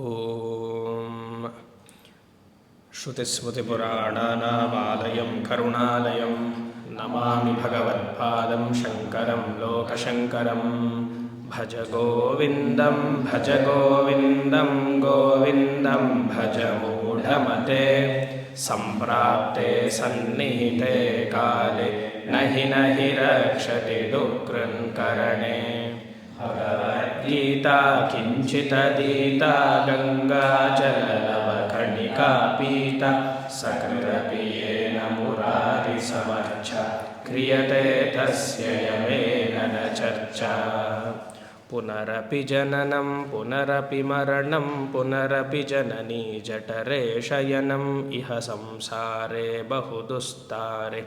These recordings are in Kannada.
ॐ श्रुतिस्मृतिपुराणानामालयं करुणालयं नमामि भगवत्पादं शङ्करं लोकशङ्करं। भज गोविन्दं भज गोविन्दं गोविन्दं भज मूढमते। सम्प्राप्ते सन्निहिते काले न हि न हि रक्षति डुकृन्करणे भगवद्गीता किञ्चिदधीता गङ्गाजललवकणिका पीता सकृदपियेन मुरारिसमर्च क्रियते तस्य यमेन न चर्चा। पुनरपि जननं पुनरपि मरणं पुनरपि जननी जठरे शयनम् इह संसारे बहुदुस्तारे।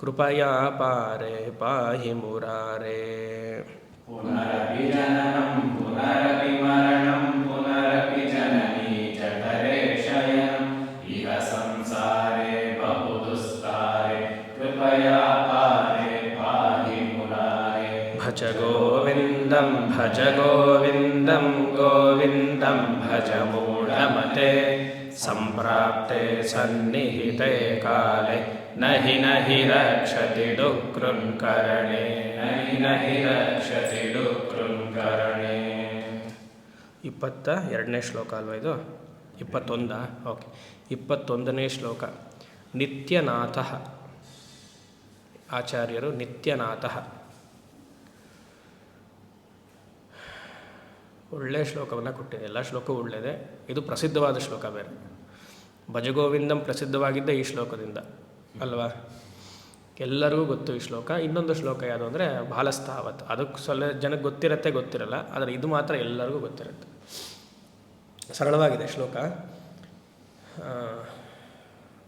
कृपया पारे पाहि मुरारे पुनरपि जननं पुनरपि मरणं पुनरपि जननी जठरे शयनम् इह संसारे बहुदुस्तारे कृपया पारे पाहि मुरारे। भज गोविन्दं भज गोविन्दं गोविन्दं भज मूढमते सम्प्राप्ते सन्निहिते काले न हि न हि रक्षति डुकृन्करणे न हि न हि रक्षति डुकृङ्करणे ಇಪ್ಪತ್ತ ಎರಡನೇ ಶ್ಲೋಕ ಅಲ್ವಾ ಇದು ಇಪ್ಪತ್ತೊಂದ ಓಕೆ ಇಪ್ಪತ್ತೊಂದನೇ ಶ್ಲೋಕ ನಿತ್ಯನಾಥ ಆಚಾರ್ಯರು ನಿತ್ಯನಾಥ ಒಳ್ಳೆಯ ಶ್ಲೋಕವನ್ನು ಕೊಟ್ಟಿದೆ ಎಲ್ಲ ಶ್ಲೋಕವೂ ಒಳ್ಳೆಯದೇ ಇದು ಪ್ರಸಿದ್ಧವಾದ ಶ್ಲೋಕ ಬೇರೆ ಭಜಗೋವಿಂದಂ ಪ್ರಸಿದ್ಧವಾಗಿದ್ದ ಈ ಶ್ಲೋಕದಿಂದ, ಅಲ್ವಾ? ಎಲ್ಲರಿಗೂ ಗೊತ್ತು ಈ ಶ್ಲೋಕ. ಇನ್ನೊಂದು ಶ್ಲೋಕ ಯಾವುದು ಅಂದರೆ ಬಾಲಸ್ಥಾವತ್ ಅದಕ್ಕೆ ಸ್ವಲ್ಪ ಜನಕ್ಕೆ ಗೊತ್ತಿರತ್ತೆ ಗೊತ್ತಿರಲ್ಲ, ಆದರೆ ಇದು ಮಾತ್ರ ಎಲ್ಲರಿಗೂ ಗೊತ್ತಿರುತ್ತೆ. ಸರಳವಾಗಿದೆ ಶ್ಲೋಕ.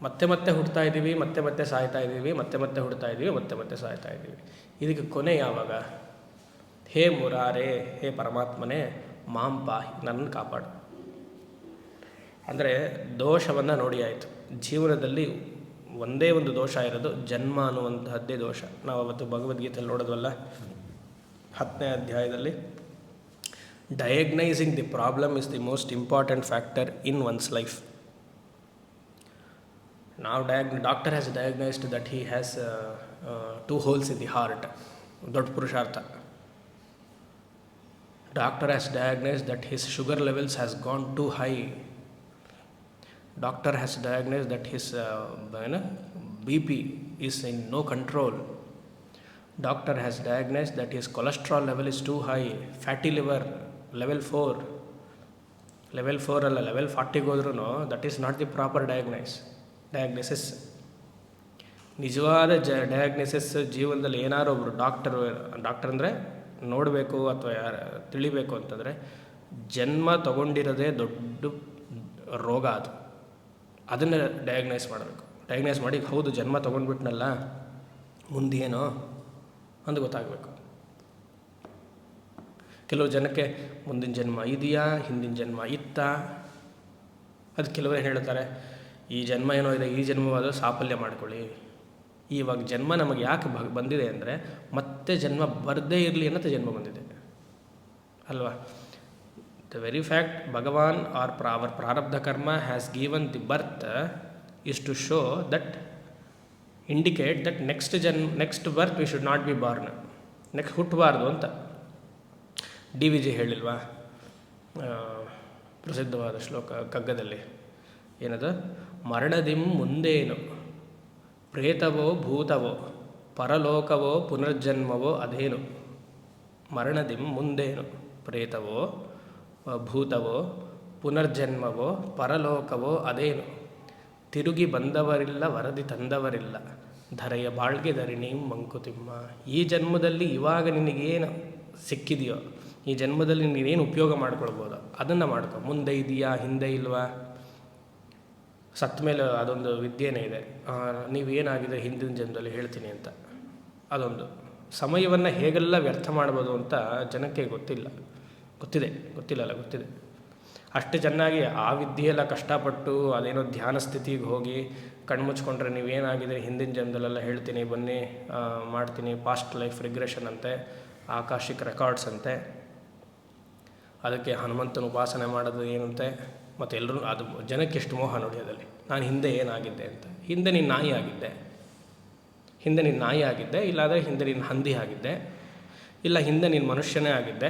ಮತ್ತೆ ಮತ್ತೆ ಹುಡ್ತಾ ಇದ್ದೀವಿ, ಮತ್ತೆ ಮತ್ತೆ ಸಾಯ್ತಾ ಇದ್ದೀವಿ, ಮತ್ತೆ ಮತ್ತೆ ಹುಡ್ತಾ ಇದ್ದೀವಿ, ಮತ್ತೆ ಮತ್ತೆ ಸಾಯ್ತಾ ಇದ್ದೀವಿ. ಇದಕ್ಕೆ ಕೊನೆ ಯಾವಾಗ? ಹೇ ಮುರಾರೇ, ಹೇ ಪರಮಾತ್ಮನೇ, ಮಾಂ ಪಾಹಿ ನನ್ನ ಕಾಪಾಡು. ಅಂದರೆ ದೋಷವನ್ನು ನೋಡಿ ಆಯಿತು. ಜೀವನದಲ್ಲಿ ಒಂದೇ ಒಂದು ದೋಷ ಇರೋದು ಜನ್ಮ ಅನ್ನುವಂತಹದ್ದೇ ದೋಷ. ನಾವು ಅವತ್ತು ಭಗವದ್ಗೀತೆಯಲ್ಲಿ ನೋಡೋದಲ್ಲ ಹತ್ತನೇ ಅಧ್ಯಾಯದಲ್ಲಿ diagnosing the problem is the most important factor in one's life ನಾವು ಡಯಾಗ್ doctor has diagnosed that he has two holes in the heart ದೊಡ್ಡ ಪುರುಷಾರ್ಥ. Doctor has diagnosed that his sugar levels has gone too high doctor has diagnose that his ಏನು B P is in no control doctor has diagnose that is cholesterol level is too high fatty liver level four level four ಅಲ್ಲ ಲೆವೆಲ್ ಫಾರ್ಟಿಗೆ ಹೋದ್ರೂ that is not the proper diagnose diagnosis ನಿಜವಾದ ಜ ಡಯಾಗ್ನೈಸಿಸ್ ಜೀವನದಲ್ಲಿ ಏನಾದ್ರು ಒಬ್ಬರು ಡಾಕ್ಟರ್ ಡಾಕ್ಟರ್ ಅಂದರೆ ನೋಡಬೇಕು ಅಥವಾ ಯಾರು, ತಿಳಿಬೇಕು ಅಂತಂದರೆ ಜನ್ಮ ತಗೊಂಡಿರೋದೇ ದೊಡ್ಡ ರೋಗ ಅದು. ಅದನ್ನು ಡಯಾಗ್ನೈಸ್ ಮಾಡಬೇಕು. ಡಯಾಗ್ನೈಸ್ ಮಾಡಿ, ಹೌದು, ಜನ್ಮ ತೊಗೊಂಡ್ಬಿಟ್ನಲ್ಲ, ಮುಂದೇನೋ ಅಂತ ಗೊತ್ತಾಗಬೇಕು. ಕೆಲವು ಜನಕ್ಕೆ ಮುಂದಿನ ಜನ್ಮ ಇದೆಯಾ, ಹಿಂದಿನ ಜನ್ಮ ಇತ್ತ? ಅದು ಕೆಲವರು ಹೇಳ್ತಾರೆ, ಈ ಜನ್ಮ ಏನೋ ಇದೆ, ಈ ಜನ್ಮವಾದರೂ ಸಾಫಲ್ಯ ಮಾಡ್ಕೊಳ್ಳಿ. ಇವಾಗ ಜನ್ಮ ನಮಗೆ ಯಾಕೆ ಬ, ಬಂದಿದೆ ಅಂದರೆ, ಮತ್ತೆ ಜನ್ಮ ಬರದೇ ಇರಲಿ ಅನ್ನೋದು ಜನ್ಮ ಬಂದಿದೆ. ಅಲ್ವಾ? ವೆರಿ ಫ್ಯಾಕ್ಟ್ ಭಗವಾನ್ ಆರ್ ಪ್ರಾ our prarabdha karma has given the birth is to show that indicate that next Jan next birth we should not be born next ಹುಟ್ಟಬಾರ್ದು ಅಂತ ಡಿ ವಿ ಜಿ ಹೇಳಿಲ್ವಾ? ಪ್ರಸಿದ್ಧವಾದ ಶ್ಲೋಕ ಕಗ್ಗದಲ್ಲಿ. ಏನದು? ಮರಣದಿಂ ಮುಂದೇನು? ಪ್ರೇತವೋ ಭೂತವೋ? ಪರಲೋಕವೋ, ಪುನರ್ಜನ್ಮವೋ, ಅದೇನು? ಮರಣದಿಂ ಮುಂದೇನು? ಪ್ರೇತವೋ? ಭೂತವೋ, ಪುನರ್ಜನ್ಮವೋ, ಪರಲೋಕವೋ ಅದೇನು? ತಿರುಗಿ ಬಂದವರಿಲ್ಲ, ವರದಿ ತಂದವರಿಲ್ಲ. ಧರೆಯ ಬಾಳ್ಗೆ ಧರಣಿ ಮಂಕುತಿಮ್ಮ. ಈ ಜನ್ಮದಲ್ಲಿ ಇವಾಗ ನಿನಗೇನು ಸಿಕ್ಕಿದೆಯೋ, ಈ ಜನ್ಮದಲ್ಲಿ ನೀನೇನು ಉಪಯೋಗ ಮಾಡ್ಕೊಳ್ಬೋದು, ಅದನ್ನು ಮಾಡ್ಕೊ. ಮುಂದೆ ಇದೆಯಾ, ಹಿಂದೆ ಇಲ್ವಾ? ಸತ್ತ ಮೇಲೆ ಅದೊಂದು ವಿದ್ಯೆನೇ ಇದೆ. ನೀವೇನಾಗಿದೆ ಹಿಂದಿನ ಜನ್ಮದಲ್ಲಿ ಹೇಳ್ತೀನಿ ಅಂತ. ಅದೊಂದು. ಸಮಯವನ್ನು ಹೇಗೆಲ್ಲ ವ್ಯರ್ಥ ಮಾಡ್ಬೋದು ಅಂತ ಜನಕ್ಕೆ ಗೊತ್ತಿಲ್ಲ. ಗೊತ್ತಿದೆ, ಗೊತ್ತಿಲ್ಲಲ್ಲ, ಗೊತ್ತಿದೆ. ಅಷ್ಟು ಚೆನ್ನಾಗಿ ಆ ವಿದ್ಯೆಯೆಲ್ಲ ಕಷ್ಟಪಟ್ಟು ಅದೇನೋ ಧ್ಯಾನ ಸ್ಥಿತಿಗೆ ಹೋಗಿ ಕಣ್ಮುಚ್ಕೊಂಡ್ರೆ ನೀವೇನಾಗಿದೆ ಹಿಂದಿನ ಜನ್ಮದಲ್ಲೆಲ್ಲ ಹೇಳ್ತೀನಿ, ಬನ್ನಿ ಮಾಡ್ತೀನಿ ಪಾಸ್ಟ್ ಲೈಫ್ ರಿಗ್ರೆಷನ್ ಅಂತೆ ಆಕಾಶಿಕ್ ರೆಕಾರ್ಡ್ಸ್ ಅಂತೆ. ಅದಕ್ಕೆ ಹನುಮಂತನ ಉಪಾಸನೆ ಮಾಡೋದು ಏನಂತೆ, ಮತ್ತು ಎಲ್ಲರೂ ಅದು ಜನಕ್ಕೆ ಎಷ್ಟು ಮೋಹ ನೋಡಿ ಅದರಲ್ಲಿ. ನಾನು ಹಿಂದೆ ಏನಾಗಿದ್ದೆ ಅಂತ. ಹಿಂದೆ ನೀನು ನಾಯಿ ಆಗಿದ್ದೆ. ಹಿಂದೆ ನೀನು ನಾಯಿ ಆಗಿದ್ದೆ, ಇಲ್ಲಾಂದರೆ ಹಿಂದೆ ನೀನು ಹಂದಿ ಆಗಿದ್ದೆ, ಇಲ್ಲ ಹಿಂದೆ ನೀನು ಮನುಷ್ಯನೇ ಆಗಿದ್ದೆ.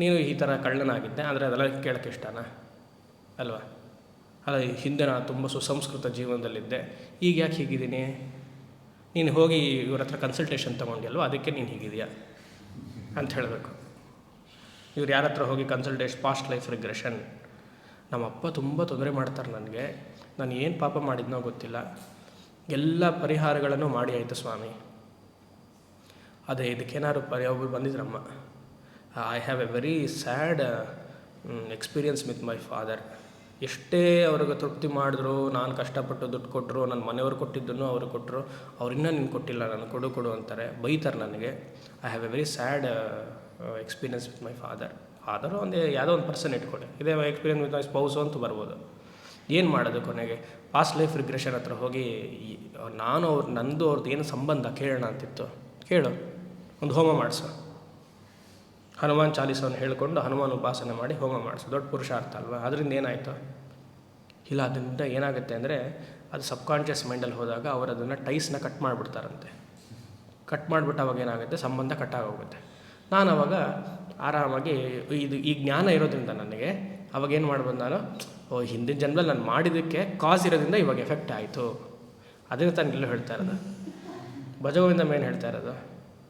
ನೀನು ಈ ಥರ ಕಳ್ಳನಾಗಿದ್ದೆ ಆದರೆ ಅದೆಲ್ಲ ಕೇಳೋಕ್ಕೆ ಇಷ್ಟನಾ? ಅಲ್ವಾ? ಅಲ್ಲ ಹಿಂದೆ ನಾನು ತುಂಬ ಸುಸಂಸ್ಕೃತ ಜೀವನದಲ್ಲಿದ್ದೆ, ಈಗ ಯಾಕೆ ಹೀಗಿದ್ದೀನಿ? ನೀನು ಹೋಗಿ ಇವ್ರ ಹತ್ರ ಕನ್ಸಲ್ಟೇಷನ್ ತೊಗೊಂಡಿಲ್ವ ಅದಕ್ಕೆ ನೀನು ಹೀಗಿದೆಯಾ ಅಂತ ಹೇಳಬೇಕು. ಇವ್ರು ಯಾರ ಹತ್ರ ಹೋಗಿ ಕನ್ಸಲ್ಟೇಷನ್ ಪಾಸ್ಟ್ ಲೈಫ್ ರಿಗ್ರೆಷನ್ ನಮ್ಮ ಅಪ್ಪ ತುಂಬ ತೊಂದರೆ ಮಾಡ್ತಾರೆ ನನಗೆ. ನಾನು ಏನು ಪಾಪ ಮಾಡಿದ್ನೋ ಗೊತ್ತಿಲ್ಲ. ಎಲ್ಲ ಪರಿಹಾರಗಳನ್ನು ಮಾಡಿ ಆಯಿತು ಸ್ವಾಮಿ. ಅದೇ, ಇದಕ್ಕೇನಾದ್ರು ಪರಿ ಒಬ್ಬರು ಬಂದಿದ್ರಮ್ಮ. I have a very sad experience with my father ಎಷ್ಟೇ ಅವ್ರಿಗೆ ತೃಪ್ತಿ ಮಾಡಿದ್ರು, ನಾನು ಕಷ್ಟಪಟ್ಟು ದುಡ್ಡು ಕೊಟ್ಟರು ನನ್ನ ಮನೆಯವ್ರು ಕೊಟ್ಟಿದ್ದನ್ನು ಅವರು ಕೊಟ್ಟರು ಅವ್ರಿನ್ನ ನೀನು ಕೊಟ್ಟಿಲ್ಲ, ನಾನು ಕೊಡು ಕೊಡು ಅಂತಾರೆ, ಬೈತಾರೆ ನನಗೆ. I have a very sad experience with my father ಆದರೂ ಒಂದೇ, ಯಾವುದೋ ಒಂದು ಪರ್ಸನ್ ಇಟ್ಕೊಳ್ಳಿ ಇದೇ ಎಕ್ಸ್ಪೀರಿಯನ್ಸ್ ವಿತ್ ಮೈ ಸ್ಪೌಸು ಅಂತ ಬರ್ಬೋದು. ಏನು ಮಾಡೋದು ಕೊನೆಗೆ? ಪಾಸ್ಟ್ ಲೈಫ್ ರಿಗ್ರೆಷನ್ ಹತ್ರ ಹೋಗಿ ನಾನು ಅವ್ರು, ನಂದು ಅವ್ರದ್ದು ಏನು ಸಂಬಂಧ ಕೇಳೋಣ ಅಂತಿತ್ತು. ಕೇಳು. ಒಂದು ಹೋಮ ಮಾಡಿಸು. ಹನುಮಾನ್ ಚಾಲೀಸವನ್ನು ಹೇಳಿಕೊಂಡು ಹನುಮಾನ್ ಉಪಾಸನೆ ಮಾಡಿ ಹೋಮ ಮಾಡಿಸು. ದೊಡ್ಡ ಪುರುಷಾರ್ಥ ಅಲ್ವಾ? ಅದರಿಂದ ಏನಾಯಿತು? ಇಲ್ಲ, ಅದರಿಂದ ಏನಾಗುತ್ತೆ ಅಂದರೆ ಅದು ಸಬ್ಕಾನ್ಷಿಯಸ್ ಮೈಂಡಲ್ಲಿ ಹೋದಾಗ ಅವರು ಅದನ್ನು ಟೈಸ್ನ ಕಟ್ ಮಾಡಿಬಿಡ್ತಾರಂತೆ. ಕಟ್ ಮಾಡಿಬಿಟ್ಟು ಅವಾಗ ಏನಾಗುತ್ತೆ? ಸಂಬಂಧ ಕಟ್ಟಾಗೋಗುತ್ತೆ ನಾನು ಅವಾಗ ಆರಾಮಾಗಿ ಇದು ಈ ಜ್ಞಾನ ಇರೋದ್ರಿಂದ ನನಗೆ, ಅವಾಗ ಏನು ಮಾಡ್ಬೋದು ನಾನು? ಓ, ಹಿಂದಿನ ಜನ್ಮದಲ್ಲಿ ನಾನು ಮಾಡಿದ್ದಕ್ಕೆ ಕಾಸ್ ಇರೋದ್ರಿಂದ ಇವಾಗ ಎಫೆಕ್ಟ್ ಆಯಿತು. ಅದನ್ನು ತಾನು ಎಲ್ಲೂ ಹೇಳ್ತಾ ಇರೋದು? ಭಜಗೋವಿಂದ ಏನು ಹೇಳ್ತಾ ಇರೋದು?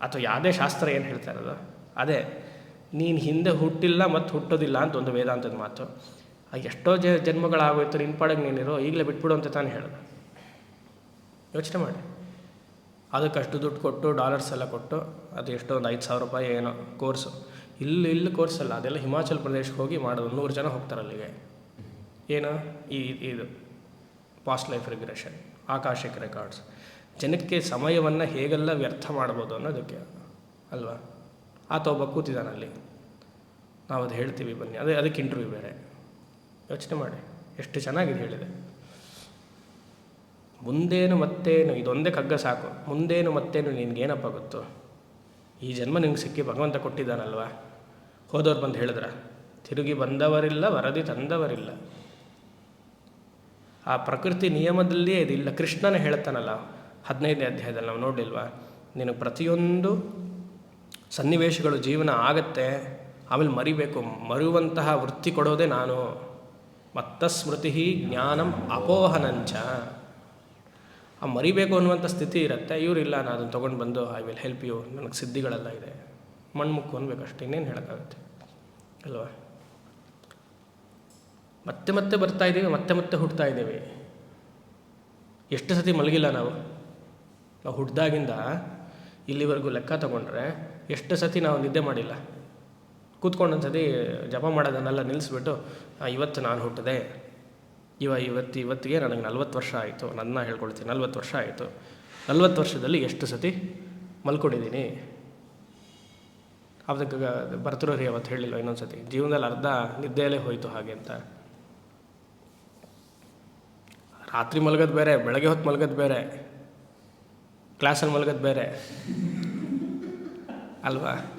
ಅಥವಾ ಯಾವುದೇ ಶಾಸ್ತ್ರ ಏನು ಹೇಳ್ತಾ ಇರೋದು? ಅದೇ. ನೀನು ಹಿಂದೆ ಹುಟ್ಟಿಲ್ಲ ಮತ್ತು ಹುಟ್ಟೋದಿಲ್ಲ ಅಂತ ಒಂದು ವೇದಾಂತದ ಮಾತು. ಎಷ್ಟೋ ಜ ಜನ್ಮಗಳಾಗೋಯ್ತು ನಿನ್ನ ಪಾಡಗೆ ನೀನಿರೋ, ಈಗಲೇ ಬಿಟ್ಬಿಡು ಅಂತ ತಾನು ಹೇಳೋದು. ಯೋಚನೆ ಮಾಡಿ. ಅದಕ್ಕೆ ಅಷ್ಟು ದುಡ್ಡು ಕೊಟ್ಟು ಡಾಲರ್ಸ್ ಎಲ್ಲ ಕೊಟ್ಟು, ಅದು ಎಷ್ಟೋ ಒಂದು ಐದು ಸಾವಿರ ರೂಪಾಯಿ ಏನೋ ಕೋರ್ಸು ಇಲ್ಲಿ ಇಲ್ಲಿ ಕೋರ್ಸ್ ಅಲ್ಲ, ಅದೆಲ್ಲ ಹಿಮಾಚಲ್ ಪ್ರದೇಶಕ್ಕೆ ಹೋಗಿ ಮಾಡೋದು. ನೂರು ಜನ ಹೋಗ್ತಾರೆ ಅಲ್ಲಿಗೆ. ಏನು? ಈ, ಇದು past life regression Akashic records ಜನಕ್ಕೆ ಸಮಯವನ್ನು ಹೇಗೆಲ್ಲ ವ್ಯರ್ಥ ಮಾಡ್ಬೋದು ಅನ್ನೋದಕ್ಕೆ ಅಲ್ವಾ? ಆತ ಒಬ್ಬ ಕೂತಿದ್ದಾನಲ್ಲಿ. ನಾವು ಅದು ಹೇಳ್ತೀವಿ ಬನ್ನಿ. ಅದೇ ಅದಕ್ಕೆ ಇಂಟರ್ವ್ಯೂ ಬೇರೆ. ಯೋಚನೆ ಮಾಡಿ. ಎಷ್ಟು ಚೆನ್ನಾಗಿದೆ ಹೇಳಿದೆ. ಮುಂದೇನು ಮತ್ತೇನು, ಇದೊಂದೇ ಕಗ್ಗ ಸಾಕು. ಮುಂದೇನು ಮತ್ತೇನು ನಿನಗೇನಪ್ಪ ಗೊತ್ತು? ಈ ಜನ್ಮ ನಿಮ್ಗೆ ಸಿಕ್ಕಿ ಭಗವಂತ ಕೊಟ್ಟಿದ್ದಾನಲ್ವಾ? ಹೋದವ್ರು ಬಂದು ಹೇಳಿದ್ರ? ತಿರುಗಿ ಬಂದವರಿಲ್ಲ, ವರದಿ ತಂದವರಿಲ್ಲ. ಆ ಪ್ರಕೃತಿ ನಿಯಮದಲ್ಲಿಯೇ ಇದಿಲ್ಲ. ಕೃಷ್ಣನ ಹೇಳ್ತಾನಲ್ಲ, ಹದಿನೈದನೇ ಅಧ್ಯಾಯದಲ್ಲಿ ನಾವು ನೋಡಲಿಲ್ವಾ ನಿನಗೆ ಪ್ರತಿಯೊಂದು ಸನ್ನಿವೇಶಗಳು ಜೀವನ ಆಗತ್ತೆ, ಆಮೇಲೆ ಮರಿಬೇಕು. ಮರುವಂತಹ ವೃತ್ತಿ ಕೊಡೋದೇ ನಾನು. ಮತ್ತ ಸ್ಮೃತಿ ಜ್ಞಾನಂ ಅಪೋಹನಂಚ. ಆ ಮರಿಬೇಕು ಅನ್ನುವಂಥ ಸ್ಥಿತಿ ಇರುತ್ತೆ. ಇವರಿಲ್ಲ, ನಾನು ಅದನ್ನು ತೊಗೊಂಡು ಬಂದು ಐ ವಿಲ್ ಹೆಲ್ಪ್ ಯು. ನನಗೆ ಸಿದ್ಧಿಗಳೆಲ್ಲ ಇದೆ. ಮಣ್ಮುಕ್ಕು ಅನ್ಬೇಕಷ್ಟೇ. ಇನ್ನೇನು ಹೇಳೋಕ್ಕಾಗುತ್ತೆ? ಅಲ್ವಾ? ಮತ್ತೆ ಮತ್ತೆ ಬರ್ತಾ ಇದ್ದೀವಿ ಮತ್ತೆ ಮತ್ತೆ ಹುಡ್ತಾ ಇದ್ದೀವಿ ಎಷ್ಟು ಸತಿ ಮಲಗಿಲ್ಲ ನಾವು? ನಾವು ಹುಡ್ದಾಗಿಂದ ಇಲ್ಲಿವರೆಗೂ ಲೆಕ್ಕ ತಗೊಂಡ್ರೆ ಎಷ್ಟು ಸತಿ ನಾವು ನಿದ್ದೆ ಮಾಡಿಲ್ಲ. ಕೂತ್ಕೊಂಡು ಒಂದು ಸತಿ ಜಪ ಮಾಡೋದನ್ನೆಲ್ಲ ನಿಲ್ಲಿಸ್ಬಿಟ್ಟು ಇವತ್ತು ನಾನು ಹುಟ್ಟಿದೆ. ಇವ ಇವತ್ತು, ಇವತ್ತಿಗೆ ನನಗೆ ನಲ್ವತ್ತು ವರ್ಷ ಆಯಿತು. ನನ್ನ ಹೇಳ್ಕೊಳ್ತೀನಿ, ನಲ್ವತ್ತು ವರ್ಷ ಆಯಿತು. ನಲ್ವತ್ತು ವರ್ಷದಲ್ಲಿ ಎಷ್ಟು ಸತಿ ಮಲ್ಕೊಂಡಿದ್ದೀನಿ? ಅದಕ್ಕೆ ಬರ್ತಿರೋ ರೀ ಅವತ್ತು ಹೇಳಿಲ್ಲ ಇನ್ನೊಂದು ಸತಿ ಜೀವನದಲ್ಲಿ ಅರ್ಧ ನಿದ್ದೆಯಲ್ಲೇ ಹೋಯಿತು ಹಾಗೆ ಅಂತ. ರಾತ್ರಿ ಮಲಗೋದು ಬೇರೆ, ಬೆಳಗ್ಗೆ ಹೊತ್ತು ಮಲಗೋದು ಬೇರೆ. ಕ್ಲಾಸಲ್ಲಿ ಮಲಗೋದು ಬೇರೆ. ಅಲ್ವಾ?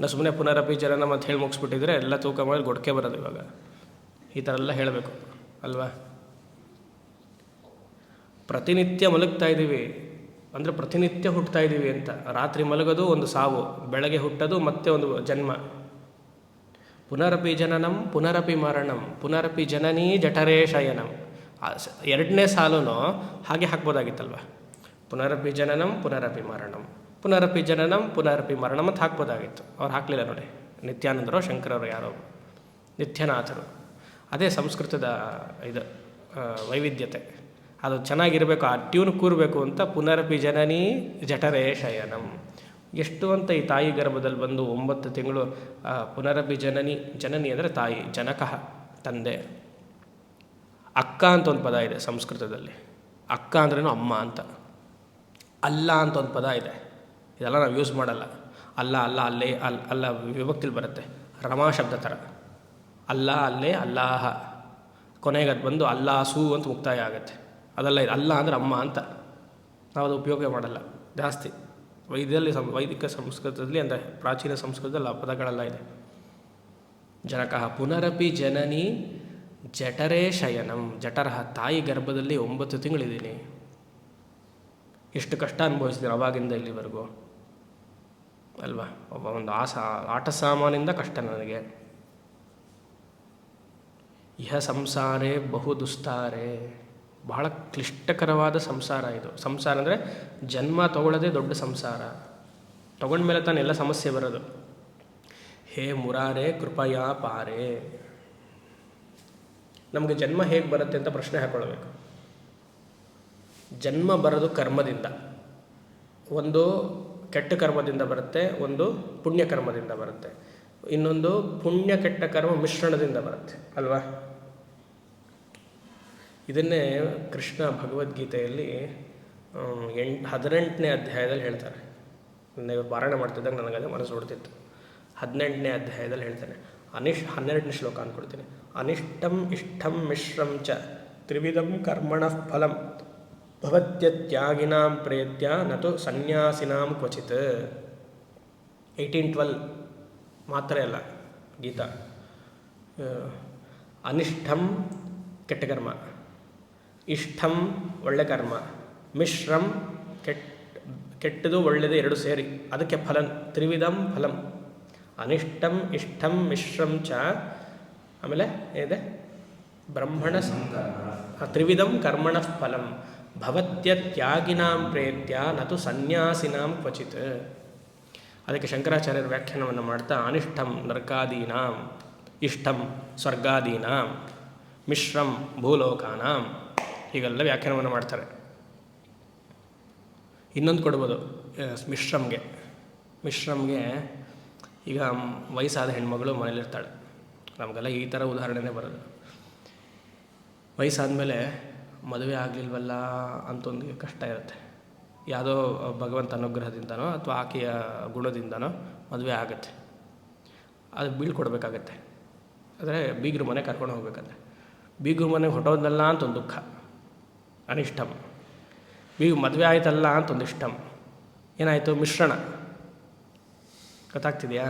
ನಾ ಸುಮ್ಮನೆ ಪುನರಪಿ ಜನನ ಮತ್ತು ಹೇಳಿ ಮುಗಿಸ್ಬಿಟ್ಟಿದ್ರೆ ಎಲ್ಲ ತೂಕ ಮಾಡಿ ಗೊಡ್ಕೆ ಬರೋದು ಇವಾಗ. ಈ ಥರ ಎಲ್ಲ ಹೇಳಬೇಕು. ಅಲ್ವಾ? ಪ್ರತಿನಿತ್ಯ ಮಲಗ್ತಾ ಇದ್ದೀವಿ. ಅಂದರೆ ಪ್ರತಿನಿತ್ಯ ಹುಟ್ಟುತ್ತಾ ಇದ್ದೀವಿ ಅಂತ. ರಾತ್ರಿ ಮಲಗೋದು ಒಂದು ಸಾವು, ಬೆಳಗ್ಗೆ ಹುಟ್ಟೋದು ಮತ್ತೆ ಒಂದು ಜನ್ಮ. ಪುನರಪಿ ಜನನಂ, ಪುನರಪಿ ಮರಣಂ, ಪುನರಪಿ ಜನನೀ ಜಠರೇ ಶಯನಂ. ಎರಡನೇ ಸಾಲೂ ಹಾಗೆ ಹಾಕ್ಬೋದಾಗಿತ್ತಲ್ವ? ಪುನರಪಿ ಜನನಂ, ಪುನರಪಿ ಮರಣಂ. ಪುನರಪಿ ಜನನಂ, ಪುನರಪಿ ಮರಣಂ ಅಂತ ಹಾಕ್ಬೋದಾಗಿತ್ತು. ಅವ್ರು ಹಾಕಲಿಲ್ಲ ನೋಡಿ. ನಿತ್ಯಾನಂದರು ಶಂಕರವರು ಯಾರೋ ನಿತ್ಯನಾಥರು. ಅದೇ ಸಂಸ್ಕೃತದ ಇದು ವೈವಿಧ್ಯತೆ. ಅದು ಚೆನ್ನಾಗಿರಬೇಕು, ಆ ಟ್ಯೂನ್ ಕೂರಬೇಕು ಅಂತ ಪುನರಪಿ ಜನನೀ ಜಠರೇ ಶಯನಂ. ಎಷ್ಟು ಅಂತ ಈ ತಾಯಿ ಗರ್ಭದಲ್ಲಿ ಬಂದು ಒಂಬತ್ತು ತಿಂಗಳು ಪುನರಪಿ ಜನನಿ ಜನನಿ ಅಂದರೆ ತಾಯಿ, ಜನಕಃ, ತಂದೆ. ಅಕ್ಕ ಅಂತ ಒಂದು ಪದ ಇದೆ ಸಂಸ್ಕೃತದಲ್ಲಿ. ಅಕ್ಕ ಅಂದ್ರೇನು ಅಮ್ಮ ಅಂತ. ಅಲ್ಲ ಅಂತ ಒಂದು ಪದ ಇದೆ. ಇದೆಲ್ಲ ನಾವು ಯೂಸ್ ಮಾಡಲ್ಲ. ಅಲ್ಲ ಅಲ್ಲ, ಅಲ್ಲೇ, ಅಲ್, ಅಲ್ಲ ವಿಭಕ್ತಿಲಿ ಬರುತ್ತೆ. ರಮಾ ಶಬ್ದ ಥರ. ಅಲ್ಲ, ಅಲ್ಲೇ, ಅಲ್ಲಾಹ. ಕೊನೆಗೆ ಅದು ಬಂದು ಅಲ್ಲಾಸು ಅಂತ ಮುಕ್ತಾಯ ಆಗುತ್ತೆ. ಅದೆಲ್ಲ ಇದು. ಅಲ್ಲ ಅಂದರೆ ಅಮ್ಮ ಅಂತ. ನಾವು ಅದು ಉಪಯೋಗ ಮಾಡಲ್ಲ. ಜಾಸ್ತಿ. ವೈದ್ಯದಲ್ಲಿ ಸಂ, ವೈದಿಕ ಸಂಸ್ಕೃತದಲ್ಲಿ ಅಂದರೆ ಪ್ರಾಚೀನ ಸಂಸ್ಕೃತದಲ್ಲಿ ಆ ಪದಗಳೆಲ್ಲ ಇದೆ. ಜನಕ ಪುನರಪಿ ಜನನಿ ಜಠರೇ ಶಯನಂ. ಜಠರ ತಾಯಿ ಗರ್ಭದಲ್ಲಿ ಒಂಬತ್ತು ತಿಂಗಳಿದ್ದೀನಿ. ಎಷ್ಟು ಕಷ್ಟ ಅನುಭವಿಸಿದ್ರು ಅವಾಗಿಂದ ಇಲ್ಲಿವರೆಗೂ. ಅಲ್ವಾ? ಒಬ್ಬ ಒಂದು ಆಸ, ಆಟ ಸಾಮಾನಿಂದ ಕಷ್ಟ ನನಗೆ. ಇಹ ಸಂಸಾರೇ ಬಹು ದುಸ್ತಾರೆ. ಬಹಳ ಕ್ಲಿಷ್ಟಕರವಾದ ಸಂಸಾರ ಇದು. ಸಂಸಾರ ಅಂದರೆ ಜನ್ಮ ತಗೊಳ್ಳೋದೇ ದೊಡ್ಡ ಸಂಸಾರ. ತಗೊಂಡ್ಮೇಲೆ ತಾನೆಲ್ಲ ಎಲ್ಲ ಸಮಸ್ಯೆ ಬರೋದು. ಹೇ ಮುರಾರೆ, ಕೃಪಯಾ ಪಾರೆ. ನಮಗೆ ಜನ್ಮ ಹೇಗೆ ಬರುತ್ತೆ ಅಂತ ಪ್ರಶ್ನೆ ಹಾಕ್ಕೊಳ್ಬೇಕು ಜನ್ಮ ಬರೋದು ಕರ್ಮದಿಂದ. ಒಂದು ಕೆಟ್ಟ ಕರ್ಮದಿಂದ ಬರುತ್ತೆ, ಒಂದು ಪುಣ್ಯ ಕರ್ಮದಿಂದ ಬರುತ್ತೆ. ಇನ್ನೊಂದು ಪುಣ್ಯ ಕೆಟ್ಟ ಕರ್ಮ ಮಿಶ್ರಣದಿಂದ ಬರುತ್ತೆ, ಅಲ್ವಾ? ಇದನ್ನೇ ಕೃಷ್ಣ ಭಗವದ್ಗೀತೆಯಲ್ಲಿ ಎಂಟು, ಹದಿನೆಂಟನೇ ಅಧ್ಯಾಯದಲ್ಲಿ ಹೇಳ್ತಾರೆ. ಪಾರಾಯಣ ಮಾಡ್ತಿದ್ದಾಗ ನನಗದೇ ಮನಸ್ಸು ಹೊಡ್ತಿತ್ತು. ಹದಿನೆಂಟನೇ ಅಧ್ಯಾಯದಲ್ಲಿ ಹೇಳ್ತಾನೆ, ಅನಿಶ್, ಹನ್ನೆರಡನೇ ಶ್ಲೋಕ ಅಂದ್ಕೊಡ್ತೀನಿ. ಅನಿಷ್ಟಂ ಇಷ್ಟಂ ಮಿಶ್ರಂ ಚ, ತ್ರಿವಿಧಂ ಕರ್ಮಣ ಫಲಂ. ಭವತ್ಯತ್ಯಾಗಿನಾಂ ಪ್ರೇತ್ಯ ನತು ಸನ್ಯಾಸಿನಾಂ ಕ್ವಚಿತ್ ಏಯ್ಟೀನ್ ಟ್ವೆಲ್ ಮಾತ್ರ ಅಲ್ಲ ಗೀತಾ ಅನಿಷ್ಠಂ ಕೆಟ್ಟಕರ್ಮ ಕೆಟ್ಟ ಕರ್ಮ ಇಷ್ಟಂ ಒಳ್ಳೆ ಕರ್ಮ ಮಿಶ್ರಂ ಕೆಟ್ಟ ಕೆಟ್ಟದು ಒಳ್ಳೆಯದು ಎರಡು ಸೇರಿ। ಅದಕ್ಕೆ ಫಲನ್ ತ್ರಿವಿಧಂ ಫಲಂ। ಅನಿಷ್ಟಂ ಇಷ್ಟಂ ಮಿಶ್ರಂ ಚ ಆಮೇಲೆ ಏನಿದೆ? ಬ್ರಹ್ಮಣ ತ್ರಿವಿಧಂ ಕರ್ಮಣ ಫಲಂ. ಭವತ್ಯ ತ್ಯಾಗಿನಾಂ ಪ್ರೇತ್ಯ ನತು ಸನ್ಯಾಸಿನಾಂ ಕ್ವಚಿತ್. ಅದಕ್ಕೆ ಶಂಕರಾಚಾರ್ಯರ ವ್ಯಾಖ್ಯಾನವನ್ನು ಮಾಡ್ತಾ ಅನಿಷ್ಟಂ ನರ್ಕಾದೀನಾಂ ಇಷ್ಟಂ ಸ್ವರ್ಗಾದೀನಾಂ, ಮಿಶ್ರಂ ಭೂಲೋಕಾನಾಂ, ಹೀಗೆಲ್ಲ ವ್ಯಾಖ್ಯಾನವನ್ನು ಮಾಡ್ತಾರೆ. ಇನ್ನೊಂದು ಕೊಡ್ಬೋದು ಮಿಶ್ರಮ್ಗೆ ಮಿಶ್ರಮ್ಗೆ ಈಗ ವಯಸ್ಸಾದ ಹೆಣ್ಮಗಳು ಮನೇಲಿರ್ತಾಳೆ. ನಮಗೆಲ್ಲ ಈ ಥರ ಉದಾಹರಣೆನೇ ಬರೋದು. ವಯಸ್ಸಾದಮೇಲೆ ಮದುವೆ ಆಗಲಿಲ್ವಲ್ಲ ಅಂತೊಂದು ಕಷ್ಟ ಇರುತ್ತೆ. ಯಾವುದೋ ಭಗವಂತ ಅನುಗ್ರಹದಿಂದನೋ ಅಥವಾ ಆಕೆಯ ಗುಣದಿಂದನೋ ಮದುವೆ ಆಗುತ್ತೆ. ಅದು ಬೀಳ್ಕೊಡ್ಬೇಕಾಗತ್ತೆ. ಅಂದರೆ ಬೀಗ್ರ ಮನೆ ಕರ್ಕೊಂಡು ಹೋಗ್ಬೇಕಂದ್ರೆ. ಬೀಗ್ರ ಮನೆಗೆ ಹೊಟ್ಟೋದಲ್ಲ ಅಂತ ಒಂದು ದುಃಖ ಅನಿಷ್ಟಮ್ ಬೀಗ ಮದುವೆ ಆಯ್ತಲ್ಲ ಅಂತ ಒಂದು ಇಷ್ಟಂ. ಏನಾಯಿತು? ಮಿಶ್ರಣ. ಗೊತ್ತಾಗ್ತಿದೆಯಾ?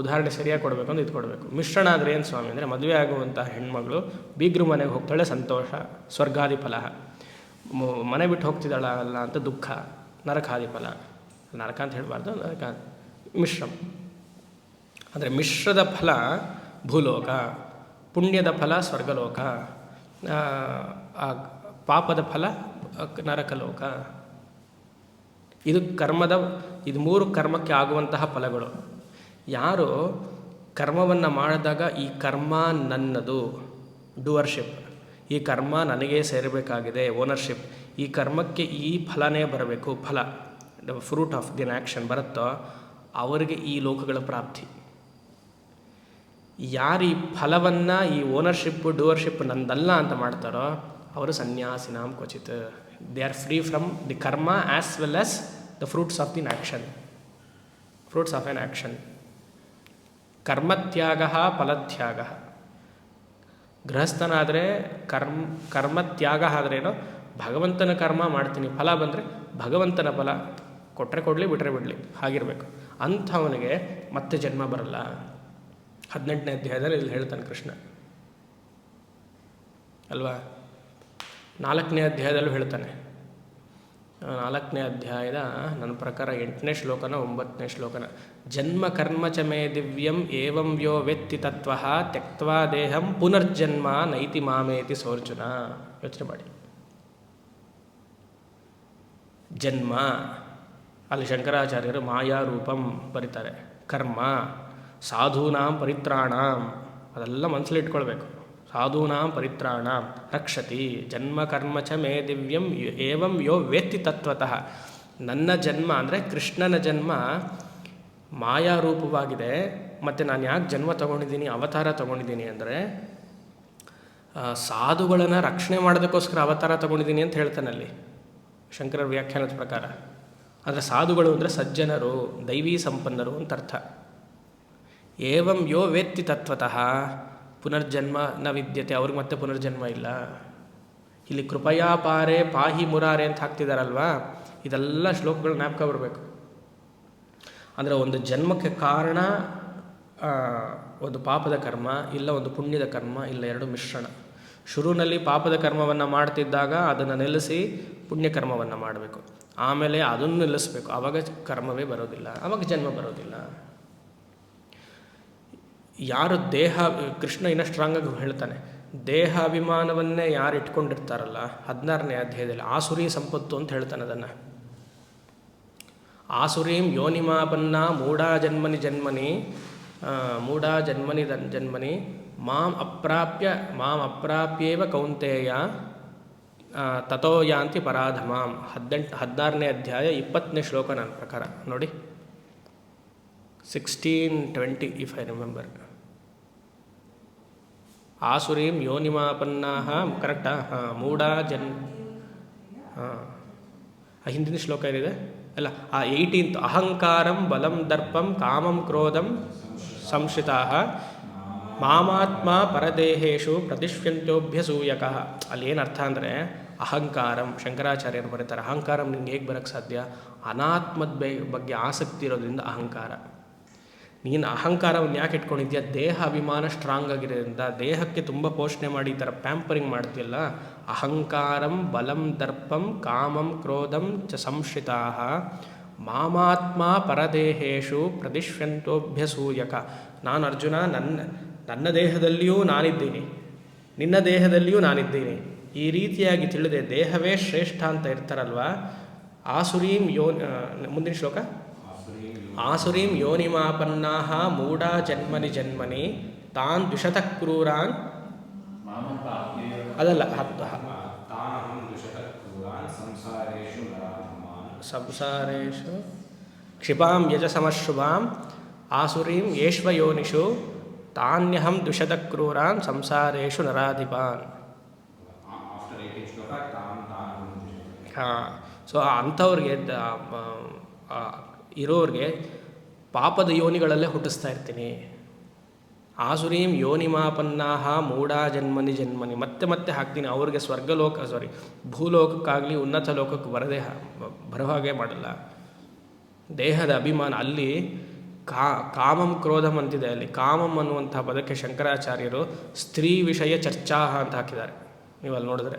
ಉದಾಹರಣೆ ಸರಿಯಾಗಿ ಕೊಡಬೇಕು ಅಂತ ಇದ್ಕೊಡ್ಬೇಕು. ಮಿಶ್ರಣ ಆದರೆ ಏನು ಸ್ವಾಮಿ ಅಂದರೆ ಮದುವೆ ಆಗುವಂಥ ಹೆಣ್ಮಗಳು ಬೀಗ್ರ ಮನೆಗೆ ಹೋಗ್ತಾಳೆ, ಸಂತೋಷ ಸ್ವರ್ಗಾದಿ ಫಲ ಮನೆ ಬಿಟ್ಟು ಹೋಗ್ತಿದ್ದಾಳ ಅಲ್ಲ ಅಂತ ದುಃಖ ನರಕಾದಿ ಫಲ ನರಕ ಅಂತ ಹೇಳಬಾರ್ದು, ನರಕ, ಮಿಶ್ರಂ. ಅಂದರೆ ಮಿಶ್ರದ ಫಲ ಭೂಲೋಕ, ಪುಣ್ಯದ ಫಲ ಸ್ವರ್ಗಲೋಕ ಪಾಪದ ಫಲ ನರಕಲೋಕ. ಇದು ಕರ್ಮದ, ಇದು ಮೂರು ಕರ್ಮಕ್ಕೆ ಆಗುವಂತಹ ಫಲಗಳು. ಯಾರು ಕರ್ಮವನ್ನು ಮಾಡಿದಾಗ ಈ ಕರ್ಮ ನನ್ನದು? ಡೂವರ್ಶಿಪ್. ಈ ಕರ್ಮ ನನಗೆ ಸೇರಬೇಕಾಗಿದೆ, ಓನರ್ಶಿಪ್. ಈ ಕರ್ಮಕ್ಕೆ ಈ ಫಲನೇ ಬರಬೇಕು, ಫಲ. ಫ್ರೂಟ್ ಆಫ್ ದಿನ್ ಆ್ಯಕ್ಷನ್ ಬರುತ್ತೋ ಅವರಿಗೆ ಈ ಲೋಕಗಳ ಪ್ರಾಪ್ತಿ. ಯಾರು ಈ ಫಲವನ್ನು, ಈ ಓನರ್ಶಿಪ್, ಡೂವರ್ಶಿಪ್ ನಂದಲ್ಲ ಅಂತ ಮಾಡ್ತಾರೋ ಅವರು ಸನ್ಯಾಸಿನಾಂ ಕ್ವಚಿತ್. They are free from the karma as well as the fruits of the action fruits of an action ಕರ್ಮತ್ಯಾಗ ಫಲತ್ಯಾಗ. ಗೃಹಸ್ಥನಾದರೆ ಕರ್ಮ, ಕರ್ಮತ್ಯಾಗ ಆದ್ರೇನು ಭಗವಂತನ ಕರ್ಮ ಮಾಡ್ತೀನಿ, ಫಲ ಬಂದರೆ ಭಗವಂತನ ಫಲ ಕೊಟ್ಟರೆ ಕೊಡಲಿ ಬಿಟ್ಟರೆ ಬಿಡಲಿ, ಹಾಗಿರಬೇಕು. ಅಂಥವನಿಗೆ ಮತ್ತೆ ಜನ್ಮ ಬರಲ್ಲ. ಹದಿನೆಂಟನೇ ಅಧ್ಯಾಯದಲ್ಲಿ ಇಲ್ಲಿ ಹೇಳ್ತಾನೆ ಕೃಷ್ಣ. ಅಲ್ವಾ? ನಾಲ್ಕನೇ ಅಧ್ಯಾಯದಲ್ಲೂ ಹೇಳ್ತಾನೆ. ನಾಲ್ಕನೇ ಅಧ್ಯಾಯದ ನನ್ನ ಪ್ರಕಾರ ಎಂಟನೇ ಶ್ಲೋಕನ ಒಂಬತ್ತನೇ ಶ್ಲೋಕನ. ಜನ್ಮ ಕರ್ಮ ಮೇ ದಿವ್ಯಂ ಏವಂ ಯೋ ವೆತ್ತಿ ತತ್ವ ತ್ಯಕ್ವಾ ದೇಹಂ ಪುನರ್ಜನ್ಮ ನೈತಿ ಮಾಮೇತಿ ಸೋರ್ಜುನ. ಯೋಚನೆ ಮಾಡಿ. ಜನ್ಮ, ಅಲ್ಲಿ ಶಂಕರಾಚಾರ್ಯರು ಮಾಯಾ ರೂಪಂ ಬರೀತಾರೆ. ಕರ್ಮ, ಸಾಧೂನಾಂ ಪರಿತ್ರಾಣಾಂ, ಅದೆಲ್ಲ ಮನಸ್ಸಲ್ಲಿ ಇಟ್ಕೊಳ್ಬೇಕು. ಸಾಧೂನಾಂ ಪರಿತ್ರಾಣಾಂ ರಕ್ಷತಿ, ಜನ್ಮ ಕರ್ಮ ಚ ಮೇ ದಿವ್ಯಂ ಏವಂ ಯೋ ವೇತ್ತಿ ತತ್ವತಃ. ನನ್ನ ಜನ್ಮ ಅಂದರೆ ಕೃಷ್ಣನ ಜನ್ಮ ಮಾಯಾರೂಪವಾಗಿದೆ ಮತ್ತು ನಾನು ಯಾಕೆ ಜನ್ಮ ತಗೊಂಡಿದ್ದೀನಿ, ಅವತಾರ ತಗೊಂಡಿದ್ದೀನಿ ಅಂದರೆ ಸಾಧುಗಳನ್ನು ರಕ್ಷಣೆ ಮಾಡೋದಕ್ಕೋಸ್ಕರ ಅವತಾರ ತಗೊಂಡಿದ್ದೀನಿ ಅಂತ ಹೇಳ್ತಾನೆ ಅಲ್ಲಿ ಶಂಕರರ ವ್ಯಾಖ್ಯಾನದ ಪ್ರಕಾರ. ಅಂದರೆ ಸಾಧುಗಳು ಅಂದರೆ ಸಜ್ಜನರು, ದೈವೀ ಸಂಪನ್ನರು ಅಂತ ಅರ್ಥ. ಏವಂ ಯೋ ವೇತ್ತಿ ತತ್ವತಃ. ಪುನರ್ಜನ್ಮ ನ ವಿದ್ಯತೆ. ಅವ್ರಿಗೆ ಮತ್ತೆ ಪುನರ್ಜನ್ಮ ಇಲ್ಲ. ಇಲ್ಲಿ ಕೃಪಯಾ ಪಾರೆ ಪಾಹಿ ಮುರಾರೆ ಅಂತ ಹಾಕ್ತಿದಾರಲ್ವಾ? ಇದೆಲ್ಲ ಶ್ಲೋಕಗಳು ಜ್ಞಾಪಕ ಬರಬೇಕು. ಅಂದರೆ ಒಂದು ಜನ್ಮಕ್ಕೆ ಕಾರಣ ಒಂದು ಪಾಪದ ಕರ್ಮ, ಇಲ್ಲ ಒಂದು ಪುಣ್ಯದ ಕರ್ಮ, ಇಲ್ಲ ಎರಡು ಮಿಶ್ರಣ. ಶುರುವಿನಲ್ಲಿ ಪಾಪದ ಕರ್ಮವನ್ನು ಮಾಡ್ತಿದ್ದಾಗ ಅದನ್ನು ನಿಲ್ಲಿಸಿ ಪುಣ್ಯಕರ್ಮವನ್ನು ಮಾಡಬೇಕು. ಆಮೇಲೆ ಅದನ್ನು ನಿಲ್ಲಿಸಬೇಕು. ಆವಾಗ ಕರ್ಮವೇ ಬರೋದಿಲ್ಲ. ಆವಾಗ ಜನ್ಮ ಬರೋದಿಲ್ಲ. ಯಾರು ದೇಹ, ಕೃಷ್ಣ ಇನ್ನೂ ಸ್ಟ್ರಾಂಗಾಗಿ ಹೇಳ್ತಾನೆ. ದೇಹ ಅಭಿಮಾನವನ್ನೇ ಯಾರು ಇಟ್ಕೊಂಡಿರ್ತಾರಲ್ಲ, ಹದಿನಾರನೇ ಅಧ್ಯಾಯದಲ್ಲಿ ಆಸುರಿ ಸಂಪತ್ತು ಅಂತ ಹೇಳ್ತಾನೆ ಅದನ್ನು. ಆಸುರೀಂ ಯೋನಿಮಾಪನ್ನ ಮೂಢಾ ಜನ್ಮನಿ ಜನ್ಮನಿ ಮೂಢಾ ಜನ್ಮನಿ ಜನ್ಮನಿ, ಮಾಂ ಅಪ್ರಾಪ್ಯ, ಮಾಂ ಅಪ್ರಾಪ್ಯೇವ ಕೌಂತೆಯ ತಥೋ ಯಾಂತಿ ಪರಾಧಮಾಂ. ಹದಿನೆಂಟು, ಹದಿನಾರನೇ ಅಧ್ಯಾಯ ಇಪ್ಪತ್ತನೇ ಶ್ಲೋಕ ನನ್ನ ಪ್ರಕಾರ. ನೋಡಿ. Sixteen twenty if I remember ಆಸುರೀಂ ಯೋನಿಮಾಪನ್ನಾ ಕರೆಕ್ಟಾ? ಹಾಂ, ಮೂಢಾ ಜನ್ ಹಾಂ. ಹಿಂದಿನ ಶ್ಲೋಕ ಏನಿದೆ? ಅಲ್ಲ, ಆ ಏಯ್ಟೀನ್ತ್ ಅಹಂಕಾರಂ ಬಲಂ ದರ್ಪಂ ಕಾಮಂ ಕ್ರೋಧಂ ಸಂಶ್ರಿತಾ ಮಾಮಾತ್ಮ ಪರದೇಹೇಶು ಪ್ರತಿಷ್ಠ್ಯಂತ್ಯೋಭ್ಯಸೂಯಕ ಅಲ್ಲಿ ಏನು ಅರ್ಥ ಅಂದರೆ ಅಹಂಕಾರಂ, ಶಂಕರಾಚಾರ್ಯರು ಬರೀತಾರೆ, ಅಹಂಕಾರಂ ನಿಂಗೆ ಹೇಗೆ ಬರೋಕ್ಕೆ ಸಾಧ್ಯ? ಅನಾತ್ಮದ ಬಗ್ಗೆ ಆಸಕ್ತಿ ಇರೋದ್ರಿಂದ ಅಹಂಕಾರ. ನೀನು ಅಹಂಕಾರವನ್ನು ಯಾಕೆ ಇಟ್ಕೊಂಡಿದ್ಯಾ? ದೇಹ ಅಭಿಮಾನ ಸ್ಟ್ರಾಂಗ್ ಆಗಿರೋದ್ರಿಂದ, ದೇಹಕ್ಕೆ ತುಂಬ ಪೋಷಣೆ ಮಾಡಿ ಈ ಥರ ಪ್ಯಾಂಪರಿಂಗ್ ಮಾಡ್ತಿಲ್ಲ ಅಹಂಕಾರಂ ಬಲಂ ದರ್ಪಂ ಕಾಮಂ ಕ್ರೋಧಂ ಚ ಸಂಶ್ರಿತಾ ಮಾಮಾತ್ಮ ಪರದೇಹೇಶು ಪ್ರದಿಶ್ಯಂತೋಭ್ಯಸೂಯಕ. ನಾನು ಅರ್ಜುನ, ನನ್ನ ನನ್ನ ದೇಹದಲ್ಲಿಯೂ ನಾನಿದ್ದೀನಿ. ನಿನ್ನ ದೇಹದಲ್ಲಿಯೂ ನಾನಿದ್ದೀನಿ. ಈ ರೀತಿಯಾಗಿ ತಿಳಿದೆ ದೇಹವೇ ಶ್ರೇಷ್ಠ ಅಂತ ಇರ್ತಾರಲ್ವ? ಆಸುರೀಂ ಯೋ ಮುಂದಿನ ಶ್ಲೋಕ? ಆಸುರೀಂ ಯೋನಿಮಾಪನ್ನಾ ಮೂಢಾ ಜನ್ಮನಿ ಜನ್ಮನಿ ತಾನ್ ದ್ವಿಷತಃ ಕ್ರೂರಾನ್ ಅದಲ್ಲ, ಹತ್ತು ಸಂಸಾರೇಶು ಕ್ಷಿಪಾಂ ಯಜಸಮಶುಭಾಂ ಆಸುರೀಂ ಯೇಷ್ವಯೋನಿಷು ತಾನ್ಯಹಂ ದ್ವಿಷದ ಕ್ರೂರಾನ್ ಸಂಸಾರೇಶು ನರಾಧಿಪಾನ್. ಹಾಂ, ಸೊ ಅಂಥವ್ರಿಗೆ ಇರೋರಿಗೆ ಪಾಪದ ಯೋನಿಗಳಲ್ಲೇ ಹುಟ್ಟಿಸ್ತಾ ಇರ್ತೀನಿ. ಆಸುರೀಂ ಯೋನಿಮಾಪನ್ನಾಹ ಮೂಢಾ ಜನ್ಮನಿ ಜನ್ಮನಿ. ಮತ್ತೆ ಮತ್ತೆ ಹಾಕ್ತೀನಿ. ಅವ್ರಿಗೆ ಸ್ವರ್ಗಲೋಕ ಸಾರಿ ಭೂಲೋಕಕ್ಕಾಗಲಿ, ಉನ್ನತ ಲೋಕಕ್ಕೆ ಬರದೇ ಬರೋ ಹಾಗೆ ಮಾಡಲ್ಲ. ದೇಹದ ಅಭಿಮಾನ, ಅಲ್ಲಿ ಕಾ, ಕಾಮಂ ಕ್ರೋಧಂ ಅಂತಿದೆ. ಅಲ್ಲಿ ಕಾಮಂ ಅನ್ನುವಂಥ ಪದಕ್ಕೆ ಶಂಕರಾಚಾರ್ಯರು ಸ್ತ್ರೀ ವಿಷಯ ಚರ್ಚಾಹ ಅಂತ ಹಾಕಿದ್ದಾರೆ. ನೀವಲ್ಲಿ ನೋಡಿದ್ರೆ.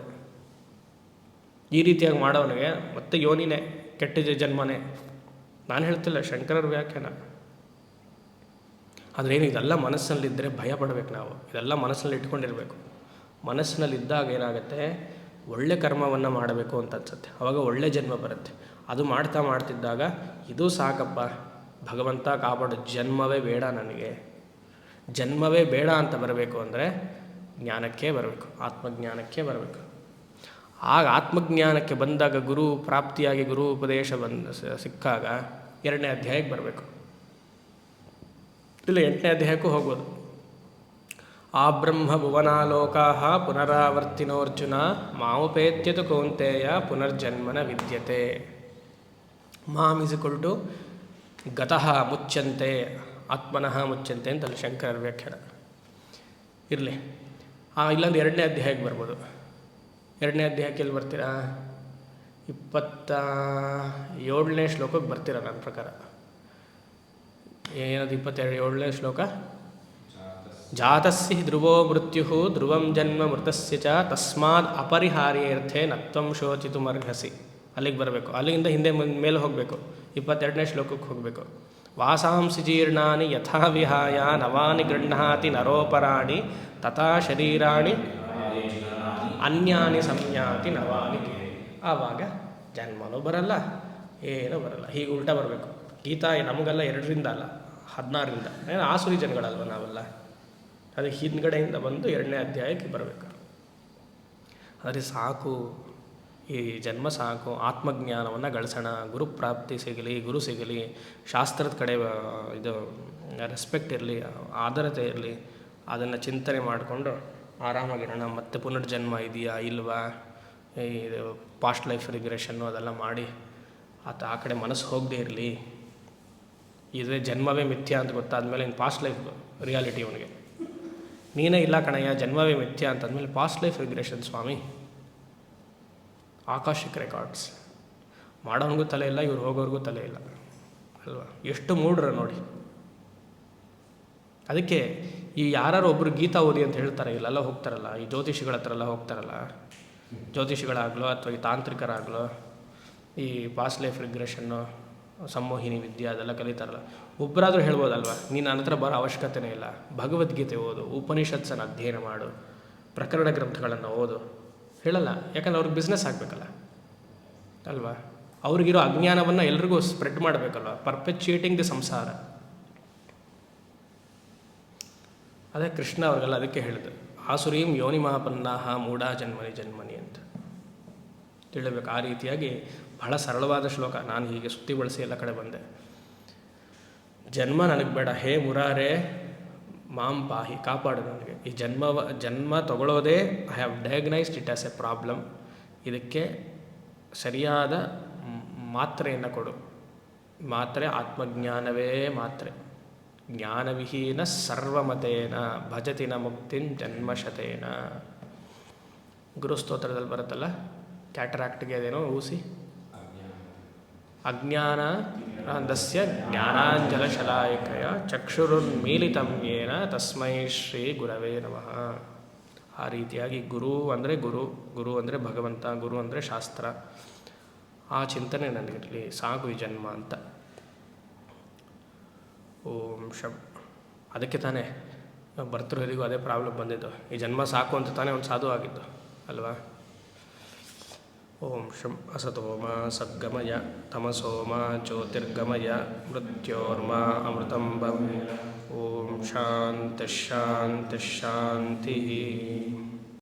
ಈ ರೀತಿಯಾಗಿ ಮಾಡೋನಿಗೆ ಮತ್ತೆ ಯೋನಿನೇ, ಕೆಟ್ಟ ಜನ್ಮನೇ. ನಾನು ಹೇಳ್ತಿಲ್ಲ, ಶಂಕರರ ವ್ಯಾಖ್ಯಾನ. ಆದರೆ ಏನು, ಇದೆಲ್ಲ ಮನಸ್ಸಿನಲ್ಲಿದ್ದರೆ ಭಯ ಪಡಬೇಕು ನಾವು. ಇದೆಲ್ಲ ಮನಸ್ಸಿನಲ್ಲಿ ಇಟ್ಕೊಂಡಿರಬೇಕು. ಮನಸ್ಸಿನಲ್ಲಿದ್ದಾಗ ಏನಾಗುತ್ತೆ, ಒಳ್ಳೆ ಕರ್ಮವನ್ನು ಮಾಡಬೇಕು ಅಂತ ಅನ್ಸುತ್ತೆ. ಆವಾಗ ಒಳ್ಳೆ ಜನ್ಮ ಬರುತ್ತೆ. ಅದು ಮಾಡ್ತಾ ಮಾಡ್ತಿದ್ದಾಗ, ಇದು ಸಾಕಪ್ಪ, ಭಗವಂತ ಕಾಪಾಡೋ ಜನ್ಮವೇ ಬೇಡ ನನಗೆ. ಜನ್ಮವೇ ಬೇಡ ಅಂತ ಬರಬೇಕು ಅಂದರೆ ಜ್ಞಾನಕ್ಕೆ ಬರಬೇಕು, ಆತ್ಮಜ್ಞಾನಕ್ಕೆ ಬರಬೇಕು. ಆಗ ಆತ್ಮಜ್ಞಾನಕ್ಕೆ ಬಂದಾಗ ಗುರು ಪ್ರಾಪ್ತಿಯಾಗಿ ಗುರು ಉಪದೇಶ ಬಂದ ಸಿಕ್ಕಾಗ ಎರಡನೇ ಅಧ್ಯಾಯಕ್ಕೆ ಬರಬೇಕು. ಇಲ್ಲ, ಎಂಟನೇ ಅಧ್ಯಾಯಕ್ಕೂ ಹೋಗೋದು ಆ ಬ್ರಹ್ಮ ಭುವನಾಲೋಕಾ ಪುನರಾವರ್ತಿನೋರ್ಜುನ ಮಾವುಪೇತ್ಯತು ಕೌಂತೆಯ ಪುನರ್ಜನ್ಮನ ವಿದ್ಯತೆ. ಮಾಮ್ ಟು ಗತಃ ಮುಚ್ಚಂತೆ ಆತ್ಮನಃ ಮುಚ್ಚಂತೆ ಅಂತ ಅಲ್ಲಿ ವ್ಯಾಖ್ಯಾನ. ಇರಲಿ. ಆ ಇಲ್ಲೊಂದು ಎರಡನೇ ಅಧ್ಯಾಯಕ್ಕೆ ಬರ್ಬೋದು. ಎರಡನೇ ಅಧ್ಯಾಯಕ್ಕೆ ಎಲ್ಲಿ ಬರ್ತೀರಾ? ಇಪ್ಪತ್ತ ಏಳನೇ ಶ್ಲೋಕಕ್ಕೆ ಬರ್ತೀರ ನನ್ನ ಪ್ರಕಾರ? ಏನದು ಇಪ್ಪತ್ತೆರಡು, ಏಳನೇ ಶ್ಲೋಕ? ಜಾತಸ್ಸಿ ಧ್ರುವೋ ಮೃತ್ಯು ಧ್ರುವಂ ಜನ್ಮ ಮೃತಸ್ಯ ಚ, ತಸ್ಮಾದ ಅಪರಿಹಾರ್ಯರ್ಥೆ ನತ್ವಂ ಶೋಚಿತುಮರ್ಹಸಿ. ಅಲ್ಲಿಗೆ ಬರಬೇಕು. ಅಲ್ಲಿಂದ ಹಿಂದೆ ಮೇಲೆ ಹೋಗಬೇಕು. ಇಪ್ಪತ್ತೆರಡನೇ ಶ್ಲೋಕಕ್ಕೆ ಹೋಗಬೇಕು. ವಾಸಾಂಸಿ ಜೀರ್ಣಾನಿ ಯಥಾ ವಿಹಾಯ, ನವಾನಿ ಗೃಹ್ಣಾತಿ ನರೋಪರಾಣಿ, ತಥಾ ಶರೀರಾಣಿ, ಅನ್ಯಾನಿ ಸಂಯಾತಿ ನವಾನಿ ಆವಾಗ ಜನ್ಮನೂ ಬರಲ್ಲ, ಏನೂ ಬರಲ್ಲ. ಹೀಗೆ ಉಲ್ಟಾ ಬರಬೇಕು. ಗೀತಾ ನಮಗೆಲ್ಲ ಎರಡರಿಂದ ಅಲ್ಲ, ಹದಿನಾರರಿಂದ. ಏನು ಆಸುರಿ ಜನಗಳಲ್ವ ನಾವೆಲ್ಲ? ಅದಕ್ಕೆ ಹಿಂದ್ಗಡೆಯಿಂದ ಬಂದು ಎರಡನೇ ಅಧ್ಯಾಯಕ್ಕೆ ಬರಬೇಕು. ಆದರೆ ಸಾಕು, ಈ ಜನ್ಮ ಸಾಕು, ಆತ್ಮಜ್ಞಾನವನ್ನು ಗಳಿಸೋಣ. ಗುರುಪ್ರಾಪ್ತಿ ಸಿಗಲಿ, ಗುರು ಸಿಗಲಿ, ಶಾಸ್ತ್ರದ ಕಡೆ ಇದು ರೆಸ್ಪೆಕ್ಟ್ ಇರಲಿ, ಆದರತೆ ಇರಲಿ, ಅದನ್ನು ಚಿಂತನೆ ಮಾಡಿಕೊಂಡು ಆರಾಮಾಗಿರೋಣ. ಮತ್ತೆ ಪುನರ್ಜನ್ಮ ಇದೆಯಾ, ಇಲ್ವಾ? ಇದು ಪಾಸ್ಟ್ ಲೈಫ್ ರಿಗ್ರೆಷನ್ನು ಅದೆಲ್ಲ ಮಾಡಿ ಆತ ಆ ಕಡೆ ಮನಸ್ಸು ಹೋಗದೇ ಇರಲಿ. ಇದೇ ಜನ್ಮವೇ ಮಿಥ್ಯ ಅಂತ ಗೊತ್ತಾದ್ಮೇಲೆ ಇನ್ನು ಪಾಸ್ಟ್ ಲೈಫ್ ರಿಯಾಲಿಟಿ ಅವನಿಗೆ. ನೀನೇ ಇಲ್ಲ ಕಣಯ್ಯ, ಜನ್ಮವೇ ಮಿಥ್ಯ ಅಂತಂದಮೇಲೆ ಪಾಸ್ಟ್ ಲೈಫ್ ರಿಗ್ರೆಷನ್ ಸ್ವಾಮಿ. ಆಕಾಶಿಕ್ ರೆಕಾರ್ಡ್ಸ್ ಮಾಡೋನಿಗೂ ತಲೆ ಇಲ್ಲ, ಇವ್ರು ಹೋಗೋರಿಗೂ ತಲೆ ಇಲ್ಲ. ಅಲ್ವಾ? ಎಷ್ಟು ಮೂಡ್ರ ನೋಡಿ. ಅದಕ್ಕೆ ಈ ಯಾರು ಒಬ್ಬರು ಗೀತಾ ಓದಿ ಅಂತ ಹೇಳ್ತಾರೆ, ಇಲ್ಲೆಲ್ಲ ಹೋಗ್ತಾರಲ್ಲ, ಈ ಜ್ಯೋತಿಷಿಗಳ ಹತ್ರ ಎಲ್ಲ ಹೋಗ್ತಾರಲ್ಲ ಜ್ಯೋತಿಷಿಗಳಾಗಲೋ ಅಥವಾ ಈ ತಾಂತ್ರಿಕರಾಗಲೋ, ಈ ಪಾಸ್ಟ್ ಲೈಫ್ ರಿಗ್ರೆಷನ್ನು ಸಂಮೋಹಿನಿ ವಿದ್ಯೆ ಅದೆಲ್ಲ ಕಲಿತಾರಲ್ಲ ಒಬ್ಬರಾದರೂ ಹೇಳ್ಬೋದಲ್ವ? ನೀನು ನನ್ನ ಹತ್ರ ಬರೋ ಅವಶ್ಯಕತೆನೇ ಇಲ್ಲ. ಭಗವದ್ಗೀತೆ ಓದು, ಉಪನಿಷತ್ಸನ್ನು ಅಧ್ಯಯನ ಮಾಡು, ಪ್ರಕರಣ ಗ್ರಂಥಗಳನ್ನು ಓದು. ಹೇಳಲ್ಲ, ಯಾಕಂದ್ರೆ ಅವ್ರಿಗೆ ಬಿಸ್ನೆಸ್ ಆಗಬೇಕಲ್ಲ. ಅಲ್ವಾ? ಅವ್ರಿಗಿರೋ ಅಜ್ಞಾನವನ್ನು ಎಲ್ರಿಗೂ ಸ್ಪ್ರೆಡ್ ಮಾಡಬೇಕಲ್ವ? ಪರ್ಪೆಚುಯೇಟಿಂಗ್ ದಿ ಸಂಸಾರ ಅದೇ ಕೃಷ್ಣ ಅವ್ರಿಗೆಲ್ಲ ಅದಕ್ಕೆ ಹೇಳಿದ್ದು ಆಸುರೀಂ ಯೋನಿ ಮಹಾಪನ್ನಾಹ ಮೂಢಾ ಜನ್ಮನಿ ಜನ್ಮನಿ ಅಂತ ತಿಳಿಬೇಕು ಆ ರೀತಿಯಾಗಿ ಬಹಳ ಸರಳವಾದ ಶ್ಲೋಕ. ನಾನು ಹೀಗೆ ಸುತ್ತಿ ಬಳಸಿ ಎಲ್ಲ ಕಡೆ ಬಂದೆ. ಜನ್ಮ ನನಗೆ ಬೇಡ. ಹೇ ಮುರಾರೇ, ಮಾಂ ಪಾಹಿ. ಕಾಪಾಡು ನನಗೆ. ಈ ಜನ್ಮ ಜನ್ಮ ತಗೊಳ್ಳೋದೇ I have diagnosed it as a problem ಇದಕ್ಕೆ ಸರಿಯಾದ ಮಾತ್ರೆಯನ್ನು ಕೊಡು. ಮಾತ್ರೆ ಆತ್ಮಜ್ಞಾನವೇ ಮಾತ್ರೆ. ಜ್ಞಾನವಿಹೀನ ಸರ್ವಮತೇನ ಭಜತಿನ ಮುಕ್ತಿನ್ ಜನ್ಮಶತೇನ. ಗುರುಸ್ತೋತ್ರದಲ್ಲಿ ಬರುತ್ತಲ್ಲ? ಕ್ಯಾಟರಾಕ್ಟ್ಗೆ ಅದೇನೋ ಊಸಿ? ಅಜ್ಞಾನ ದಸ್ಯ ಜ್ಞಾನಾಂಜಲ ಶಲಾಯಕಯ ಚಕ್ಷುರುನ್ಮೀಲಿತಂ ಏನ ತಸ್ಮೈ ಶ್ರೀ ಗುರವೇ ನಮಃ. ಆ ರೀತಿಯಾಗಿ ಗುರು ಅಂದರೆ ಗುರು ಗುರು ಅಂದರೆ ಭಗವಂತ, ಗುರು ಅಂದರೆ ಶಾಸ್ತ್ರ. ಆ ಚಿಂತನೆ ನನಗಿರಲಿ ಸಾಕು ಈ ಜನ್ಮ ಅಂತ. ಓಂ ಶಬ್ ಅದಕ್ಕೆ ತಾನೇ ಭರ್ತೃಹರಿಗೂ ಅದೇ ಪ್ರಾಬ್ಲಮ್ ಬಂದಿದ್ದು. ಈ ಜನ್ಮ ಸಾಕು ಅಂತ ತಾನೇ ಒಂದು ಸಾಧು ಆಗಿದ್ದು, ಅಲ್ವಾ? Om Asatoma Sagama Jaya Tamasoma Jo Tergama Jaya Mridjo Orma Amrta Mbar Om Shant Shant Shanti.